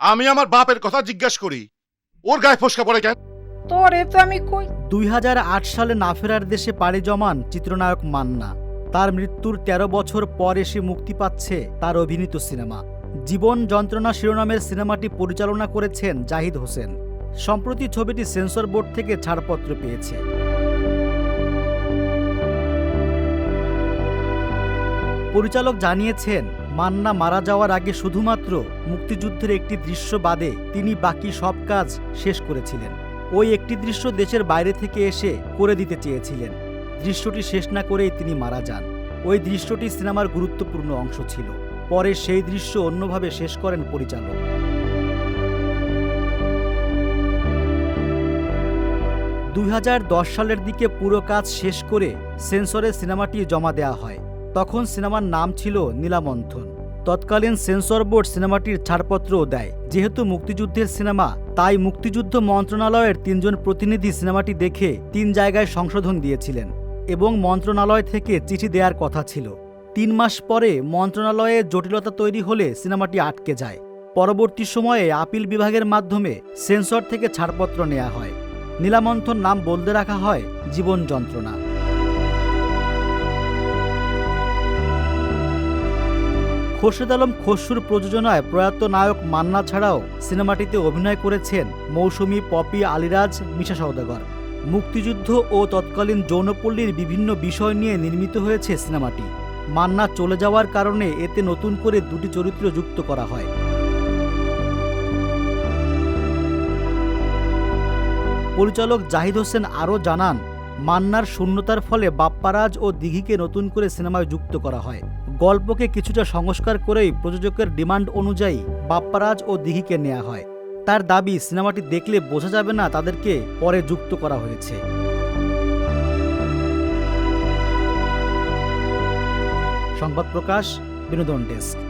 আমি আমার বাপের কথা জিজ্ঞেস করি। ওর গায়ে ফসকা পড়ে কেন? তোরে তো আমি কই? দুই হাজার আট সালে না ফেরার দেশে পাড়ি জমান চিত্রনায়ক মান্না। তার মৃত্যুর ১৩ বছর পর এসে মুক্তি পাচ্ছে তার অভিনীত সিনেমা। জীবন যন্ত্রণা শিরোনামের সিনেমাটি পরিচালনা করেছেন জাহিদ হোসেন। সম্প্রতি ছবিটি সেন্সর বোর্ড থেকে ছাড়পত্র পেয়েছে। পরিচালক জানিয়েছেন মান্না মারা যাওয়ার আগে শুধুমাত্র মুক্তিযুদ্ধের একটি দৃশ্য বাদে তিনি বাকি সব কাজ শেষ করেছিলেন। ওই একটি দৃশ্য দেশের বাইরে থেকে এসে করে দিতে চেয়েছিলেন। দৃশ্যটি শেষ না করেই তিনি মারা যান। ওই দৃশ্যটি সিনেমার গুরুত্বপূর্ণ অংশ ছিল। পরে সেই দৃশ্য অন্যভাবে শেষ করেন পরিচালক। দুই হাজার দশ সালের দিকে পুরো কাজ শেষ করে সেন্সরে সিনেমাটি জমা দেওয়া হয়। তখন সিনেমার নাম ছিল নীলামন্থন। তৎকালীন সেন্সর বোর্ড সিনেমাটির ছাড়পত্রও দেয়। যেহেতু মুক্তিযুদ্ধের সিনেমা, তাই মুক্তিযুদ্ধ মন্ত্রণালয়ের তিনজন প্রতিনিধি সিনেমাটি দেখে তিন জায়গায় সংশোধন দিয়েছিলেন এবং মন্ত্রণালয় থেকে চিঠি দেওয়ার কথা ছিল। তিন মাস পরে মন্ত্রণালয়ে জটিলতা তৈরি হলে সিনেমাটি আটকে যায়। পরবর্তী সময়ে আপিল বিভাগের মাধ্যমে সেন্সর থেকে ছাড়পত্র নেওয়া হয়। নীলামন্থন নাম বলতে রাখা হয় জীবন যন্ত্রণা। খোরশেদ আলম খসরুর প্রযোজনায় প্রয়াত নায়ক মান্না ছাড়াও সিনেমাটিতে অভিনয় করেছেন মৌসুমী পপি আলিরাজ, মিশা সওদাগর। মুক্তিযুদ্ধ ও তৎকালীন যৌনপল্লীর বিভিন্ন বিষয় নিয়ে নির্মিত হয়েছে সিনেমাটি। মান্না চলে যাওয়ার কারণে এতে নতুন করে দুটি চরিত্র যুক্ত করা হয়। পরিচালক জাহিদ হোসেন আরও জানান, মান্নার শূন্যতার ফলে বাপ্পারাজ ও দিঘিকে নতুন করে সিনেমায় যুক্ত করা হয়। গল্পকে কিছুটা সংস্কার করেই প্রযোজকের ডিমান্ড অনুযায়ী বাপ্পারাজ ও দিঘিকে নেওয়া হয়। তার দাবি, সিনেমাটি দেখলে বোঝা যাবে না তাদেরকে পরে যুক্ত করা হয়েছে। সংবাদ প্রকাশ, বিনোদন ডেস্ক।